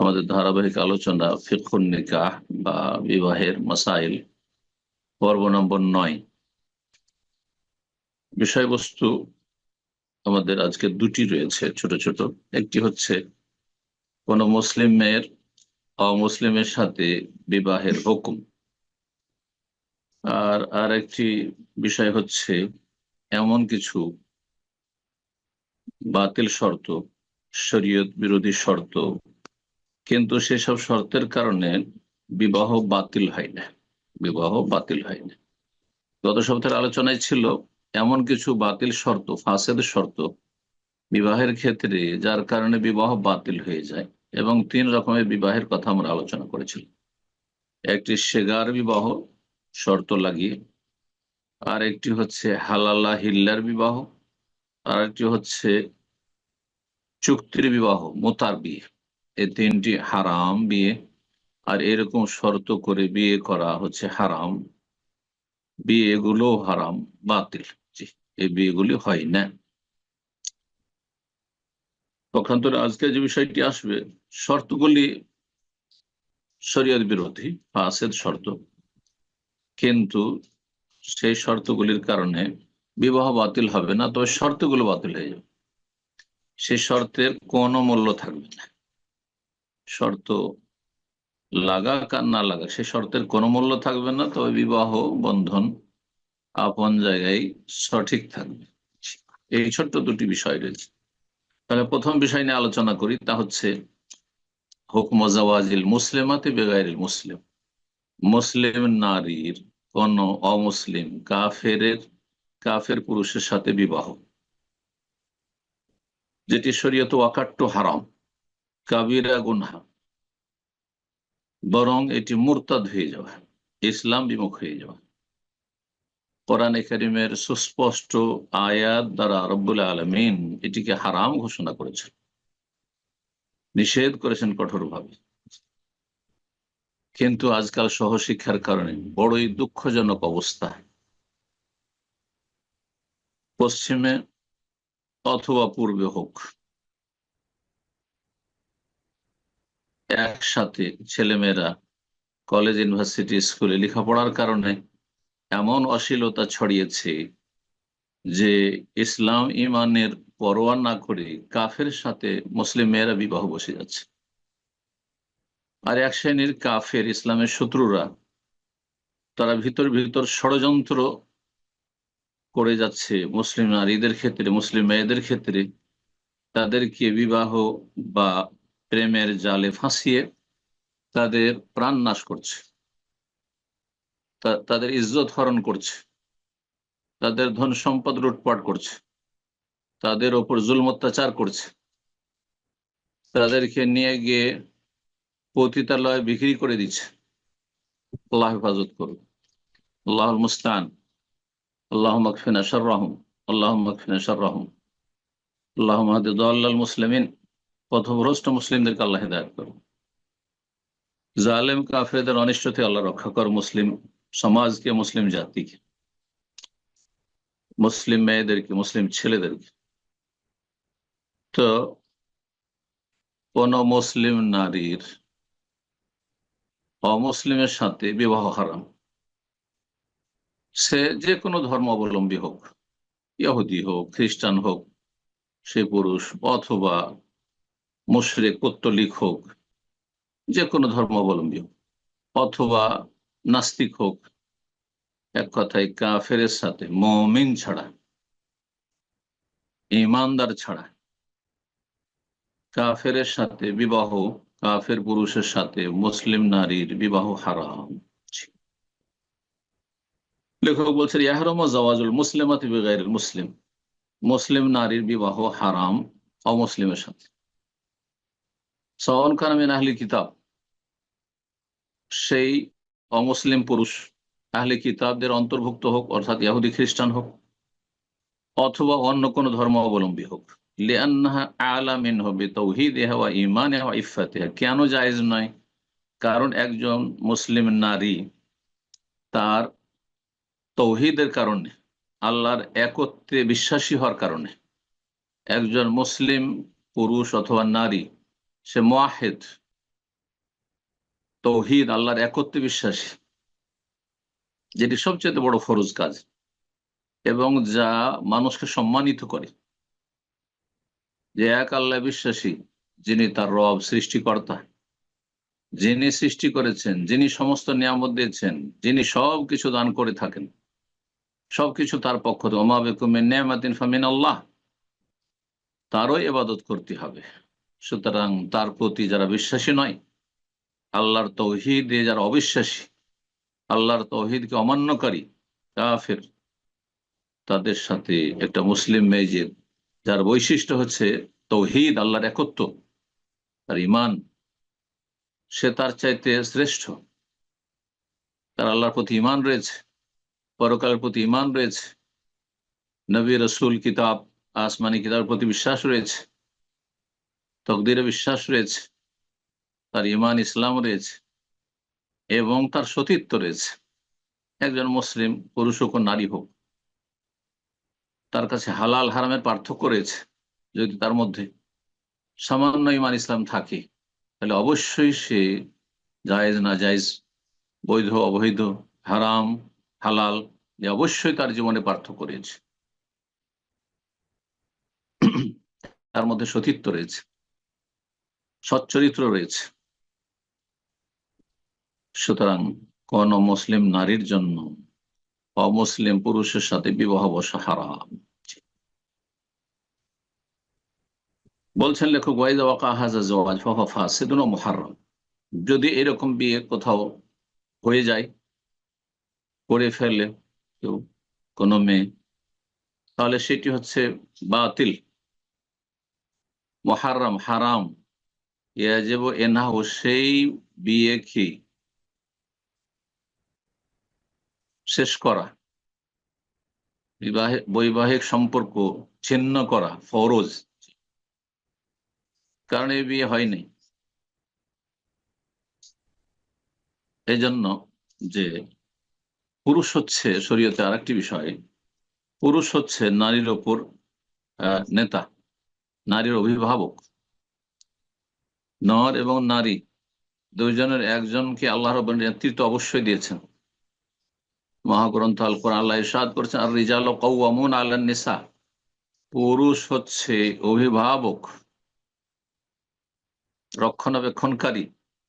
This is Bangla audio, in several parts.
আমাদের ধারাবাহিক আলোচনা ফিকুন নিকাহ বা বিবাহের মাসাইল, পর্ব নম্বর নয়। বিষয়বস্তু আমাদের আজকে দুটি রয়েছে ছোট ছোট। একটি হচ্ছে, কোন মুসলিম মেয়ের অমুসলিমের সাথে বিবাহের হুকুম। আর আর একটি বিষয় হচ্ছে, এমন কিছু বাতিল শর্ত, শরীয়ত বিরোধী শর্ত কিন্তু সেসব শর্তের কারণে বিবাহ বাতিল হয় না, বিবাহ বাতিল হয় না। গত সপ্তাহের আলোচনায় ছিল, এমন কিছু বাতিল শর্ত ফাঁসের শর্ত, বিবাহের ক্ষেত্রে যার কারণে বিবাহ বাতিল হয়ে যায় এবং তিন রকমের বিবাহের কথা আমরা আলোচনা করেছিলাম। একটি সেগার বিবাহ, শর্ত লাগিয়ে, আর একটি হচ্ছে হালাল্লা হিল্লার বিবাহ, আর একটি হচ্ছে চুক্তির বিবাহ, মোতার বিয়ে। এই তিনটি হারাম বিয়ে, আর এরকম শর্ত করে বিয়ে করা হচ্ছে হারাম। বিয়েগুলো হারাম, বাতিল। এই বিয়েগুলি হয় না। পক্ষান্তরে আজকে যে বিষয়টি আসবে, শর্তগুলি শরীয়ত বিরোধী, ফাসেদ শর্ত। কিন্তু সেই শর্তগুলির কারণে বিবাহ বাতিল হবে না, তবে শর্তগুলো বাতিল হয়ে যাবে। সেই শর্তের কোনো মূল্য থাকবে না। শর্ত লাগা আর না লাগা। সে শর্তের কোনো মূল্য থাকবে না, তবে বিবাহ বন্ধন আপন জায়গায় সঠিক থাকবে। এই ছোট্ট দুটি বিষয় রয়েছে। তাহলে প্রথম বিষয় নিয়ে আলোচনা করি, তা হচ্ছে হুকম জাওয়াজিল মুসলিমাতে বেগাইল মুসলিম। মুসলিম নারীর কোন অমুসলিম কাফের কাফের পুরুষের সাথে বিবাহ, যেটি শরীয়ত ওয়াকাট্ট হারাম। কাবিরা গুনহা, বরং এটি মুরতাদ হয়ে যাওয়া ইসলাম বিমুখ হয়ে যাওয়া কোরআন করিমের সুস্পষ্ট আয়াত দ্বারা রব্বুল আলমিন এটিকে হারাম ঘোষণা করেছেন। নিষেধ করেছেন কঠোরভাবে। কিন্তু আজকাল সহশিক্ষার কারণে বড়ই দুঃখজনক অবস্থা। পশ্চিমে অথবা পূর্বে হোক একসাথে ছেলেমেয়েরা কলেজ ইউনিভার্সিটি স্কুলে লেখাপড়ার কারণে এমন অশ্লীলতা ছড়িয়েছে যে ইসলাম ইমানের পরোয়া না করে কাফের সাথে মুসলিম মেয়েরা বিবাহ বসে যাচ্ছে। আর এক শ্রেণির কাফের ইসলামের শত্রুরা তারা ভিতর ভিতর ষড়যন্ত্র করে যাচ্ছে মুসলিম নারীদের ক্ষেত্রে, মুসলিম মেয়েদের ক্ষেত্রে। তাদেরকে বিবাহ বা প্রেমের জালে ফাঁসিয়ে তাদের প্রাণ নাশ করছে। তাদের ইজ্জত হরণ করছে। তাদের ধন সম্পদ লুটপাট করছে। তাদের ওপর জুল অত্যাচার করছে। তাদেরকে নিয়ে গিয়ে পতিতালয় বিক্রি করে দিচ্ছে। আল্লাহ হেফাজত করুন। আল্লাহ মুস্তান। আল্লাহ মকফিনা রহম আল্লাহ মকফিনা রহম আল্লাহ মাহদুল্লাহ মুসলিমিন। পথভ্রষ্ট মুসলিমদেরকে আল্লাহ হেদায়ত করুন। জালেম কাফেরদের অনিষ্ট থেকে আল্লাহ রক্ষা কর, মুসলিম সমাজকে, মুসলিম জাতিকে, মুসলিম মেয়েদেরকে, মুসলিম ছেলেদেরকে। তো কোন মুসলিম নারীর অমুসলিমের সাথে বিবাহ হারাম। সে যে কোনো ধর্ম অবলম্বী হোক, ইহুদি হোক, খ্রিস্টান হোক, সে পুরুষ অথবা মুশরেক পত্তলিক হোক, যে কোনো ধর্ম অবলম্বী হোক, অথবা নাস্তিক হোক, এক কথায় কাফের সাথে, মমিন ছাড়া, ইমানদার ছাড়া কাফের সাথে বিবাহ, কাফের পুরুষের সাথে মুসলিম নারীর বিবাহ হারাম। লেখক বলছেন ইয়াহরম জওয়াজুল মুসলিমাত মুসলিম। মুসলিম নারীর বিবাহ হারাম, অমুসলিমের সাথে। সওয়ান খান আমিন আহলি কিতাব। সেই অমুসলিম পুরুষ, আহলে কিতাবদের অন্তর্ভুক্ত হোক, অর্থাৎ ইয়াহুদি খ্রিস্টান হোক, অথবা অন্য কোন ধর্ম অবলম্বী হোক ইমান কেন জায়েজ নয়? কারণ একজন মুসলিম নারী তার তৌহিদের কারণে, আল্লাহর একত্রে বিশ্বাসী হওয়ার কারণে, একজন মুসলিম পুরুষ অথবা নারী সে মোয়াহেদ, তৌহিদ, আল্লাহর একত্রে বিশ্বাসী, যেটি সবচেয়ে বড় ফরজ কাজ এবং যা মানুষকে সম্মানিত করে। যে এক আল্লাহ বিশ্বাসী, যিনি তার রব সৃষ্টিকর্তা, যিনি সৃষ্টি করেছেন, যিনি সমস্ত নিয়ামত দিয়েছেন, যিনি সব কিছু দান করে থাকেন, সবকিছু তার পক্ষ থেকে। ওমাবেকুমের নিয়ামাতিন ফামিন আল্লাহ তারও এবাদত করতে হবে। সুতরাং তার প্রতি যারা বিশ্বাসী নয়, আল্লাহর তৌহিদে যারা অবিশ্বাসী, আল্লাহর তৌহিদকে অমান্যকারী, কাফের, তাদের সাথে একটা মুসলিম মেয়েজের যার বৈশিষ্ট্য হচ্ছে তৌহিদ, আল্লাহর একত্ব, তার ইমান সে তার চাইতে শ্রেষ্ঠ। তার আল্লাহর প্রতি ইমান রয়েছে, পরকালের প্রতি ইমান রয়েছে, নবী রসুল কিতাব, আসমানি কিতাবের প্রতি বিশ্বাস রয়েছে। তকদিরে বিশ্বাস রয়েছে, তার ইমান ইসলাম রয়েছে এবং তার সতীত্ব রয়েছে। একজন মুসলিম, পুরুষ হোক নারী হোক, তার কাছে হালাল, হারামের পার্থক্য রয়েছে। যদি তার মধ্যে সামান্য ইমান ইসলাম থাকে, তাহলে অবশ্যই সে জায়েজ না জায়েজ বৈধ, অবৈধ, হারাম, হালাল যে অবশ্যই তার জীবনে পার্থক্য রয়েছে। তার মধ্যে সতীত্ব রয়েছে। সচ্চরিত্র রয়েছে। সুতরাং কোন মুসলিম নারীর জন্য অমুসলিম পুরুষের সাথে বিবাহ বসা হারাম। বলছেন লেখক ওয়াইজাওয়াকাহাজুন মহারম যদি এরকম বিয়ে কোথাও হয়ে যায়, করে ফেলে কেউ, কোনো মেয়ে, তাহলে সেটি হচ্ছে বাতিল। মহারাম হারাম। ইয়াজেব এনাহ সেই বিয়ে কি শেষ করা বৈবাহিক সম্পর্ক ছিন্ন করা ফরজ কারণ এই বিয়ে হয়নি এই জন্য যে পুরুষ হচ্ছে শরীয়তে আরেকটি বিষয় পুরুষ হচ্ছে নারীর ওপর নেতা নারীর অভিভাবক নর এবং নারী, দুইজনের একজনকে আল্লাহ রব নেতৃত্ব অবশ্যই দিয়েছেন। মহাগ্রন্থ আল কোরআন আল্লাহ ইসাদ করছেন আর রিজাল কৌমুন আল্লাহ নিসা পুরুষ হচ্ছে অভিভাবক, রক্ষণাবেক্ষণকারী,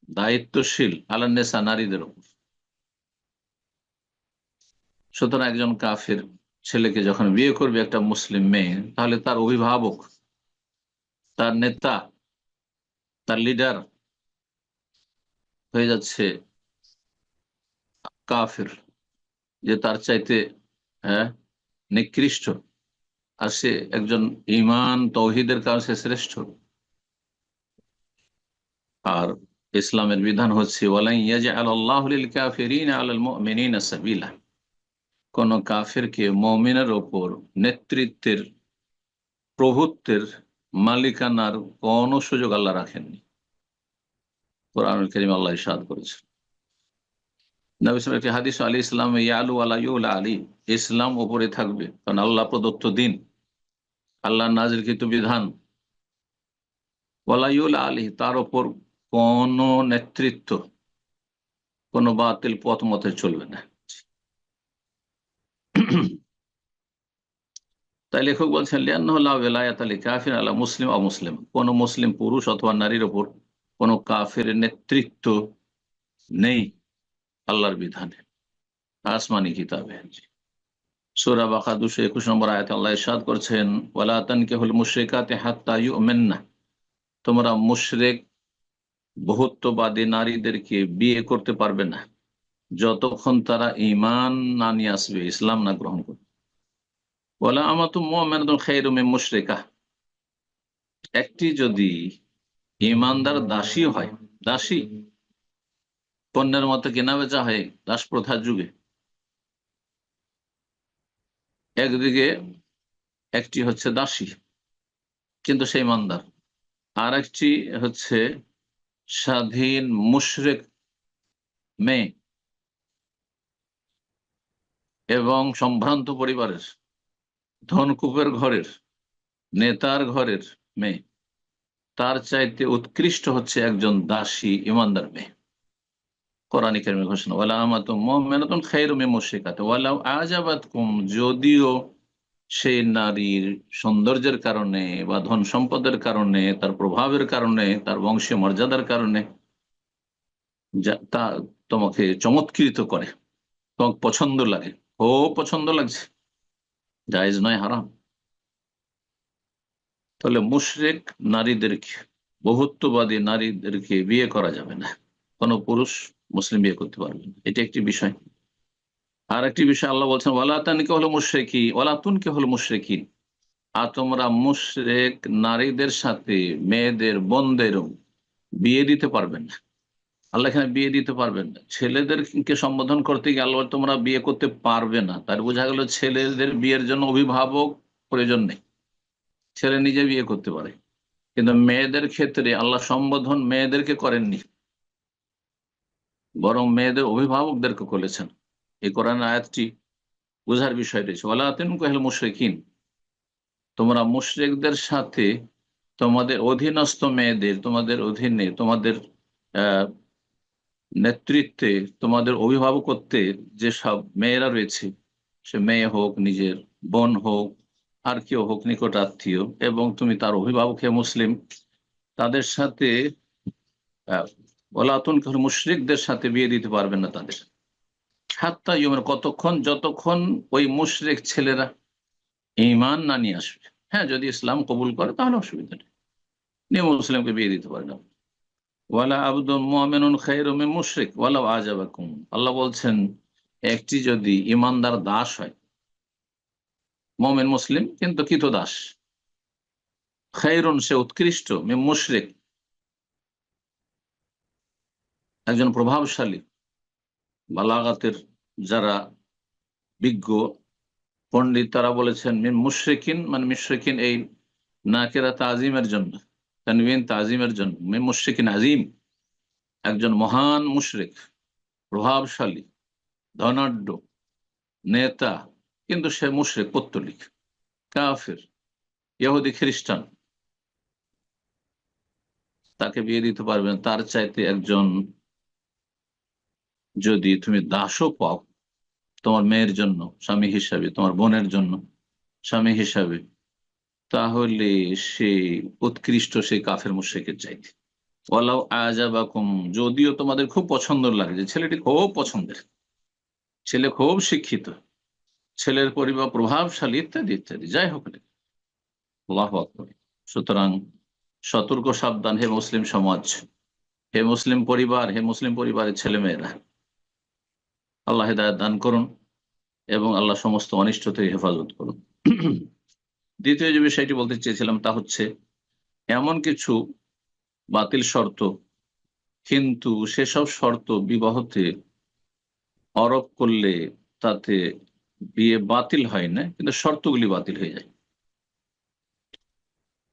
দায়িত্বশীল আল্লাহ নেসা, নারীদের উপর। সুতরাং একজন কাফের ছেলেকে যখন বিয়ে করবে একটা মুসলিম মেয়ে, তাহলে তার অভিভাবক, তার নেতা তার লিডার হয়ে যাচ্ছে কাফের, যে তার চাইতে হ্যাঁ নিকৃষ্ট। আর সে একজন ইমান তৌহিদের কারণে সে শ্রেষ্ঠ। আর ইসলামের বিধান হচ্ছে কোন কাফেরকে মমিনের ওপর নেতৃত্বের, প্রভুত্বের মালিকানার কোনো সুযোগ আল্লাহ রাখেননি। কোরআন করিম আল্লাহ ইসাদ করেছেন। নবিসম একটি হাদিস, আলী ইসলাম ইয়ালু আলাইউল আলী। ইসলাম ওপরে থাকবে, কারণ আল্লাহ প্রদত্ত দিন। আল্লাহ নাজির নাজিরকৃত বিধান ওয়ালাইউল আলী, তার ওপর কোন নেতৃত্ব, কোন বাতিল পথ মতে চলবে না। তাই লেখক বলছেন লিয়ান্লায়াত আলী কাফির আল্লাহ মুসলিম। অমুসলিম কোন মুসলিম পুরুষ অথবা নারীর ওপর কোন কাফের নেতৃত্ব নেই আল্লাহর বিধানে। আসমানি কিতাবে সুরা দুশো একুশ নম্বর আয়াত আল্লাহ ইসাদ করছেন তোমরা মুশরেক, বহুত্ববাদী নারীদেরকে বিয়ে করতে পারবে না, যতক্ষণ তারা ইমান না নিয়ে আসবে, ইসলাম না গ্রহণ করবে। বলা আমার তো মোহামেদ খেরুমে মুশরেকা। একটি যদি ইমানদার দাসী হয়, দাসী, পণ্যের মতো কেনা বেচা হয়, দাস প্রথার যুগে, একদিকে একটি হচ্ছে দাসী, কিন্তু সেই ইমানদার। আর একটি হচ্ছে স্বাধীন মুশরেক মেয়ে এবং সম্ভ্রান্ত পরিবারের ধনকুপের ঘরের, নেতার ঘরের মেয়ে। তার চাইতে উৎকৃষ্ট হচ্ছে একজন দাসী, ইমানদার মেয়ে। কোরআন কারিমের ঘোষণা, ওয়ালা আমাতুম মুমিনাতুন খায়রুম মিন মুশরিকাত ওয়ালাউ আজাবাতকুম যদিও সেই নারীর সৌন্দর্যের কারণে বা ধন সম্পদের কারণে, তার প্রভাবের কারণে, তার বংশীয় মর্যাদার কারণে, যা তা তোমাকে চমৎকৃত করে। তোমাকে পছন্দ লাগে। ও পছন্দ লাগছে। জায়েজ নয়, হারাম। তাহলে মুশরেক নারীদেরকে, বহুত্ববাদী নারীদেরকে বিয়ে করা যাবে না। কোনো পুরুষ মুসলিম বিয়ে করতে পারবে না। এটি একটি বিষয়। আর একটি বিষয় আল্লাহ বলছেন ওয়ালাতানকে হলো মুশরেকি ওয়ালাতুনকে হলো মুশরেকি আর তোমরা মুশরেক নারীদের সাথে মেয়েদের, বোনদেরও বিয়ে দিতে পারবেন না। আল্লাহ এখানে বিয়ে দিতে পারবেন না। ছেলেদেরকে সম্বোধন করতে গিয়ে আল্লাহ তোমরা বিয়ে করতে পারবে না। তার বোঝা গেল ছেলেদের বিয়ের জন্য অভিভাবক প্রয়োজন নেই। ছেলে নিজে বিয়ে করতে পারে। কিন্তু মেয়েদের ক্ষেত্রে আল্লাহ সম্বোধন মেয়েদেরকে করেননি। বরং মেয়েদের অভিভাবকদেরকে করেছেন। এই কোরআন আয়াতটি বোঝার বিষয় রয়েছে। ওয়ালাতিন কহেল মুশরিকিন। তোমরা মুশরিকদের সাথে তোমাদের অধীনস্থ মেয়েদের, তোমাদের অধীনে তোমাদের, আহ নেতৃত্বে তোমাদের অভিভাবকত্বে যেসব মেয়েরা রয়েছে, সে মেয়ে হোক, নিজের বোন হোক, আর কেউ হোক, নিকট আত্মীয়, এবং তুমি তার অভিভাবক হে মুসলিম, তাদের সাথে ওলাতুন মুশরিকদের সাথে বিয়ে দিতে পারবেন না তাদের। হাত্তা ইউমের কতক্ষণ, যতক্ষণ ওই মুশরিক ছেলেরা ইমান না নিয়ে আসবে। হ্যাঁ যদি ইসলাম কবুল করে, তাহলে অসুবিধা নেই। নিয়ে মুসলিমকে বিয়ে দিতে পারে না। ওয়ালা আব্দুল মুমিনুন খায়রুম মিন মুশরিক ওয়ালা আজাবাকুম। আল্লাহ বলছেন, একটি যদি ইমানদার দাস হয়, মুমিন মুসলিম, কিন্তু কিত দাস? খায়রুন সে উৎকৃষ্ট, মিন মুশরিক। একজন প্রভাবশালী, বালাগাতের যারা বিজ্ঞ, পণ্ডিত, তারা বলেছেন, মিন মুশরিকিন মানে মুশরিকিন, এই নাকেরা তাজিমের জন্য। তানবিন তাজিমের জন্য মিন মুশরিকিন একজন মহান মুশরিক, প্রভাবশালী, ধনাঢ্য নেতা, কিন্তু সে মুশরিক, পত্তলিক, কাফের, ইহুদি, খ্রিস্টান। তাকে বিয়ে দিতে পারবেন, তার চাইতে একজন যদি তুমি দাসও পাও, তোমার মেয়ের জন্য, স্বামী হিসাবে, তোমার বোনের জন্য, স্বামী হিসাবে তাহলে সে উৎকৃষ্ট সেই কাফের মুশ্রিকের চাইতে। ওয়ালাও আজাবাকুম যদিও তোমাদের খুব পছন্দ লাগে, যে ছেলেটি খুব পছন্দের। ছেলে খুব শিক্ষিত। ছেলের পরিবার প্রভাবশালী, ইত্যাদি ইত্যাদি। যাই হোক সুতরাং সতর্ক, সাবধান। হে মুসলিম সমাজ, হে মুসলিম পরিবার, হে মুসলিম পরিবারের ছেলে মেয়েরা আল্লাহ হেদায়ত দান করুন এবং আল্লাহ সমস্ত অনিষ্ট থেকে হেফাজত করুন। দ্বিতীয় যে বিষয়টি বলতে চেয়েছিলাম তা হচ্ছে, এমন কিছু বাতিল শর্ত, কিন্তু সেসব শর্ত বিবাহতে অরোপ করলে তাতে বিয়ে বাতিল হয় না, কিন্তু শর্তগুলি বাতিল হয়ে যায়।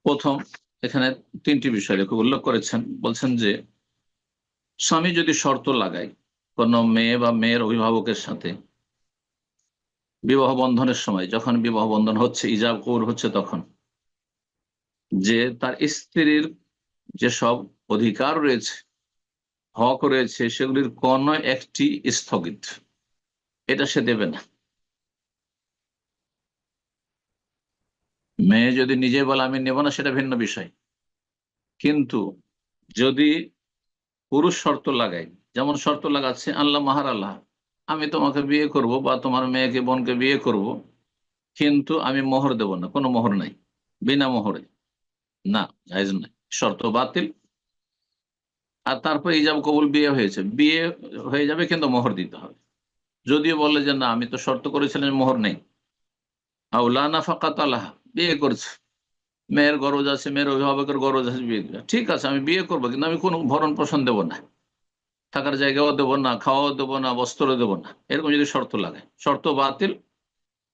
প্রথম, এখানে তিনটি বিষয় লেখক উল্লেখ করেছেন। বলছেন যে, স্বামী যদি শর্ত লাগায় কোনো মেয়ে বা মেয়ের অভিভাবকের সাথে বিবাহ বন্ধনের সময়, যখন বিবাহ বন্ধন হচ্ছে, ইজাব কৌর হচ্ছে তখন, যে তার স্ত্রীর যেসব অধিকার রয়েছে, হক রয়েছে, সেগুলির কোন একটি স্থগিত। এটা সে দেবে না। মেয়ে যদি নিজে বলে, আমি নেব না, সেটা ভিন্ন বিষয়। কিন্তু যদি পুরুষ শর্ত লাগায়, যেমন শর্ত লাগাচ্ছে, আল্লাহ, মাহার আল্লাহ আমি তোমাকে বিয়ে করব বা তোমার মেয়েকে, বোনকে বিয়ে করব, কিন্তু আমি মোহর দেব না, কোনো মোহর নাই, বিনা মোহরে। না শর্ত বাতিল। আর তারপর ইজাব কবুল বিয়ে হয়েছে, বিয়ে হয়ে যাবে কিন্তু মোহর দিতে হবে। যদিও বলে যে না, আমি তো শর্ত করেছিলাম মোহর নেই। আউলানা ফাকাত আল্লাহ বিয়ে করছে। মেয়ের গরজ আছে, মেয়ের অভিভাবকের গরজ আছে, বিয়ে ঠিক আছে, আমি বিয়ে করব, কিন্তু আমি কোনো ভরণ পোষণ দেবো না। থাকার জায়গাও দেবো না, খাওয়াও দেবো না বস্ত্র দেবো না। এরকম যদি শর্ত লাগে শর্ত বাতিল,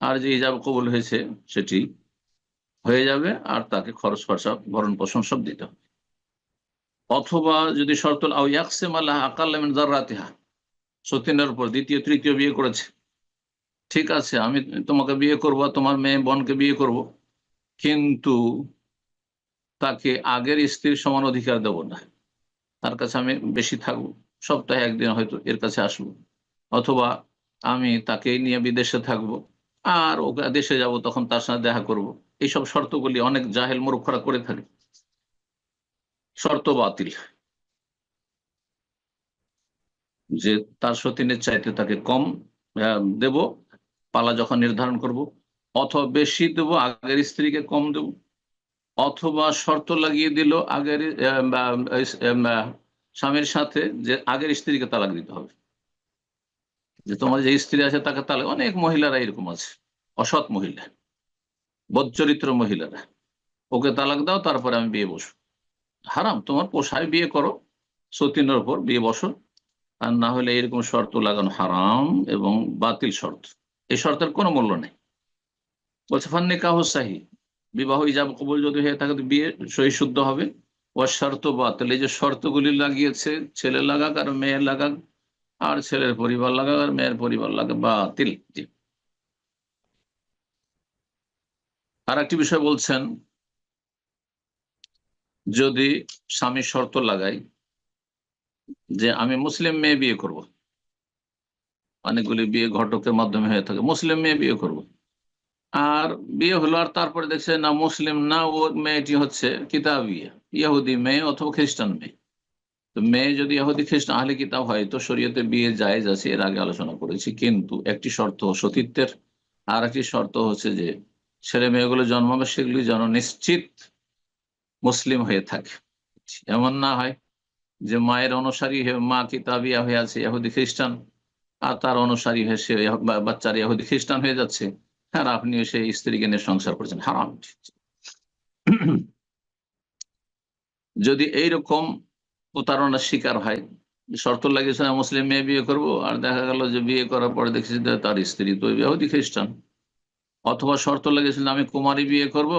আর যে ইজাব কবুল হয়েছে সেটি হয়ে যাবে, আর তাকে খরচ খরচা, ভরণ পোষণ সব দিতে হবে। অথবা যদি শর্ত ইয়াকসেম আকাল্লামিন জার্রাতিহা সতীনের উপর দ্বিতীয়, তৃতীয় বিয়ে করেছে। ঠিক আছে, আমি তোমাকে বিয়ে করব, তোমার মেয়ে, বোনকে বিয়ে করব, কিন্তু তাকে আগের স্ত্রীর সমান অধিকার দেব না। তার কাছে আমি বেশি থাকব। সপ্তাহে একদিন হয়তো এর কাছে আসব। অথবা আমি তাকে নিয়ে বিদেশে থাকব। আর ওকে দেশে যাব, তখন তার সাথে দেখা করব। এইসব শর্তগুলি অনেক জাহেল মূর্খরা করে থাকে। শর্ত বাতিল। যে তার সতীনের চাইতে তাকে কম দেব, পালা যখন নির্ধারণ করব, অথবা বেশি দেব, আগের স্ত্রীকে কম দেব। অথবা শর্ত লাগিয়ে দিল, আগের স্বামীর সাথে যে আগের স্ত্রীকে তালাক দিতে হবে। যে তোমার যে স্ত্রী আছে তাকে তালাক, অনেক মহিলারা এরকম আছে, অসৎ মহিলা বদচরিত্র মহিলারা। ওকে তালাক দাও, তারপরে আমি বিয়ে বসবো। হারাম, তোমার পোষায় বিয়ে করো, সতীনের ওপর বিয়ে বসো। আর না হলে এরকম শর্ত লাগানো হারাম এবং বাতিল শর্ত। এই শর্তের কোনো মূল্য নেই। বলছে ফান্নি কাহ সাহি, বিবাহ ইজাব কবুল যদি হয়ে থাকে বিয়ে সহি শুদ্ধ হবে। ও শর্ত বাতিল এই যে শর্তগুলি লাগিয়েছে, ছেলে লাগাক আর মেয়ে লাগাক, আর ছেলের পরিবার লাগাক আর মেয়ের পরিবার লাগাক, বাতিল। জি। আর একটি বিষয় বলছেন, যদি স্বামী শর্ত লাগাই যে আমি মুসলিম মেয়ে বিয়ে করব, অনেকগুলি বিয়ে ঘটকের মাধ্যমে হয়ে থাকে, মুসলিম মেয়ে বিয়ে করব আর বিয়ে হলো, আর তারপরে দেখছে না, মুসলিম, না, ও মেয়েটি হচ্ছে কিতাব ইয়াহুদি মেয়ে অথবা খ্রিস্টান মেয়ে। তো মেয়ে যদি ইহুদি, খ্রিস্টান, আহলে কিতাব হয়, তো শরীয়তে বিয়ে যায় আছে, এর আগে আলোচনা করেছি। কিন্তু একটি শর্ত সতীত্বের, আর একটি শর্ত হচ্ছে যে ছেলে মেয়েগুলো জন্মাবে, সেগুলি যেন নিশ্চিত মুসলিম হয়ে থাকে। এমন না হয় যে মায়ের অনুসারী হয়ে, মা কিতাবিয়া হয়ে আছে ইয়াহুদি খ্রিস্টান, আর তার অনুসারী হয়ে সে বাচ্চার ইহুদি, খ্রিস্টান হয়ে যাচ্ছে। হ্যাঁ আপনি সেই স্ত্রীকে নিয়ে সংসার করছেন, হারাম যদি এইরকম প্রতারণার শিকার হয়, শর্ত লাগিয়েছে মুসলিম মেয়ে বিয়ে করব, আর দেখা গেল যে বিয়ে করার পরে দেখছি তার স্ত্রী তো ইহুদি খ্রিস্টান। অথবা শর্ত লেগেছিল আমি কুমারী বিয়ে করব,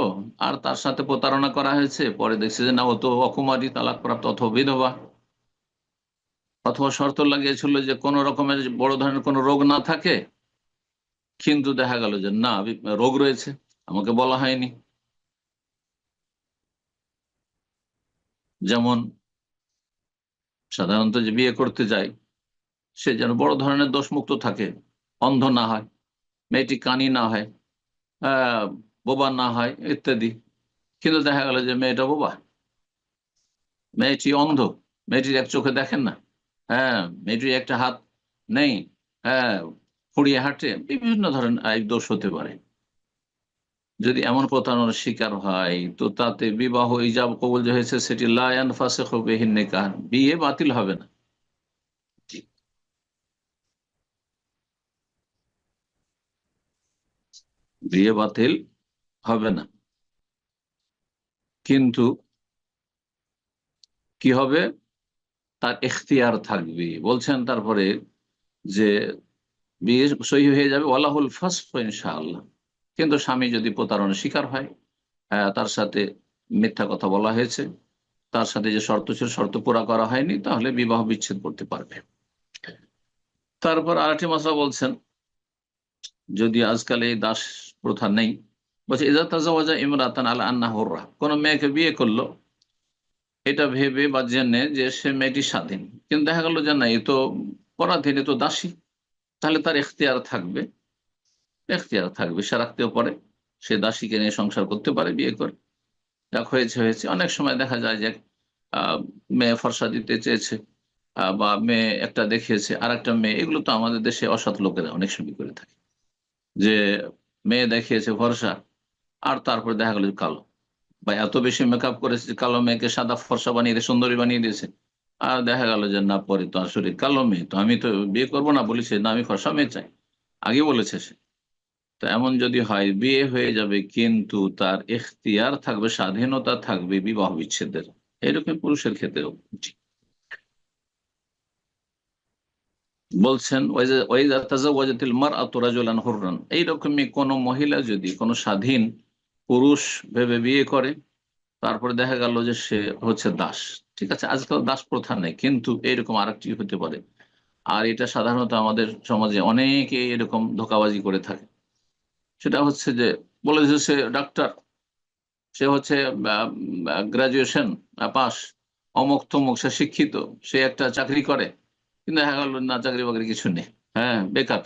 আর তার সাথে প্রতারণা করা হয়েছে, পরে দেখছি যে না, ও তো অকুমারী তালাক প্রাপ্ত অথবা বিধবা। অথবা শর্ত লাগিয়েছিল যে কোনো রকমের বড় ধরনের কোনো রোগ না থাকে কিন্তু দেখা গেল যে, না রোগ রয়েছে, আমাকে বলা হয়নি। যেমন সাধারণত যে বিয়ে করতে যায়, সে যেন বড় ধরনের দোষমুক্ত থাকে, অন্ধ না হয়, মেয়েটি কানি না হয় বোবা না হয়, ইত্যাদি। কিন্তু দেখা গেল যে মেয়েটা বোবা। মেয়েটি অন্ধ, মেয়েটির এক চোখে দেখেন না। হ্যাঁ মেয়েটির একটা হাত নেই হ্যাঁ ফুড়িয়ে হাঁটে বিভিন্ন ধরনের আয় দোষ হতে পারে। যদি এমন প্রতারণার শিকার হয়, তো তাতে বিবাহ ইজাব কবুল যে হয়েছে সেটি লায়ান ফাসে বেহিন নিকাহ, বিয়ে বাতিল হবে না। বিয়ে বাতিল হবে না। কিন্তু কি হবে? তার এখতিয়ার থাকবে। বলছেন তারপরে যে বিয়ে সহি হয়ে যাবে, ওয়ালাহুল ফাসফ ইনশাআল্লাহ। কিন্তু স্বামী যদি প্রতারণার শিকার হয় তার সাথে মিথ্যা কথা বলা হয়েছে, তার সাথে যে শর্ত ছিল, শর্ত পুরা করা হয়নি, তাহলে বিবাহ বিচ্ছেদ করতে পারবে। তারপর আরেকটি মশলা বলছেন, যদি আজকাল এই দাস প্রথা নেই, বলছে ইজা তাজাওয়াজা ইমরাতান আলা আন্না হররা। কোন মেয়েকে বিয়ে করল, এটা ভেবে বা জেনে যে সে মেয়েটি স্বাধীন। কিন্তু দেখা গেল যে না, এ তো পরাধীন, এ তো দাসী। তাহলে তার এখতিয়ার থাকবে। এখতিয়ার থাকবে, সে রাখতেও পারে। সে দাসীকে নিয়ে সংসার করতে পারে, বিয়ে করে। যাক, হয়েছে হয়েছে। অনেক সময় দেখা যায় যে মেয়ে ফর্সা দিতে চেয়েছে বা মেয়ে একটা দেখিয়েছে আর একটা মেয়ে। এগুলো তো আমাদের দেশে অসৎ লোকেরা অনেক সময় করে থাকে। যে মেয়ে দেখিয়েছে ভরসা আর তারপর দেখা গেল কালো। বা এত বেশি মেকআপ করেছে যে কালো মেয়েকে সাদা ফর্সা বানিয়ে দিয়ে, সুন্দরী বানিয়ে দিয়েছে। আর দেখা গেল যে, না, পরে তো আসলে কালো মেয়ে, তো আমি তো বিয়ে করব না, বলেছে, না, আমি ফর্সা মেয়ে চাই। আগে বলেছে সে। তো এমন যদি হয়, বিয়ে হয়ে যাবে, কিন্তু তার এখতিয়ার থাকবে, স্বাধীনতা থাকবে বিবাহ বিচ্ছেদের। এরকম পুরুষের ক্ষেত্রেও। বলছেন এইরকমই কোন মহিলা যদি কোন স্বাধীন পুরুষ ভেবে বিয়ে করে তারপরে দেখা গেল যে সে হচ্ছে দাস। ঠিক আছে, আজকাল দাস প্রথা নেই, কিন্তু এইরকম আরেকটি হতে পারে। আর এটা সাধারণত আমাদের সমাজে অনেকে এরকম ধোকাবাজি করে থাকে। সেটা হচ্ছে যে, বলে যে সে ডাক্তার, সে হচ্ছে গ্রাজুয়েশন পাস অমুক তমুক, সে শিক্ষিত, সে একটা চাকরি করে, কিন্তু দেখা গেল না চাকরি বাকরি কিছু নেই। হ্যাঁ বেকার।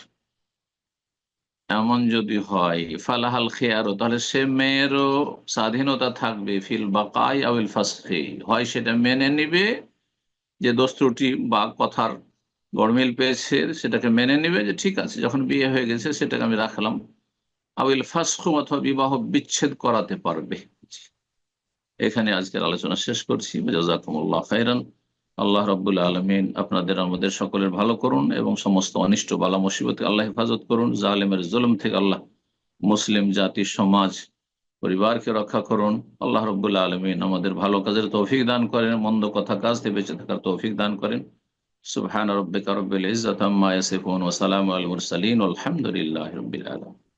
এমন যদি হয়, ফালাহাল খেয়ারও তাহলে সে মেয়েরও স্বাধীনতা থাকবে, ফিল বাকাই আউল ফাসখি হয় সেটা মেনে নিবে, যে দোষ বা কথার গড়মিল পেয়েছে, সেটাকে মেনে নিবে, যে ঠিক আছে, যখন বিয়ে হয়ে গেছে, সেটাকে আমি রাখলাম। আউল ফাসখুম অথবা বিবাহ বিচ্ছেদ করাতে পারবে। এখানে আজকের আলোচনা শেষ করছি। জাজাকুমুল্লাহ খাইরান আল্লাহ রব্বুল আলমিন আপনাদের আমাদের সকলের ভালো করুন এবং সমস্ত অনিষ্ট, বালা, মুসিবতে আল্লাহ হেফাজত করুন, জালেমের জুলুম থেকে আল্লাহ মুসলিম, জাতি, সমাজ, পরিবারকে রক্ষা করুন। আল্লাহ রব্বুল্লাহ আলমিন আমাদের ভালো কাজের তৌফিক দান করেন, মন্দ কথা কাজ থেকে বেঁচে থাকার তৌফিক দান করেন। সুবহান রব্বিকা রব্বিল ইজ্জাত আম্মা ইয়াসিফুন ওয়া সালামু আলাল মুরসালিন আলহামদুলিল্লাহি রাব্বিল আলামিন।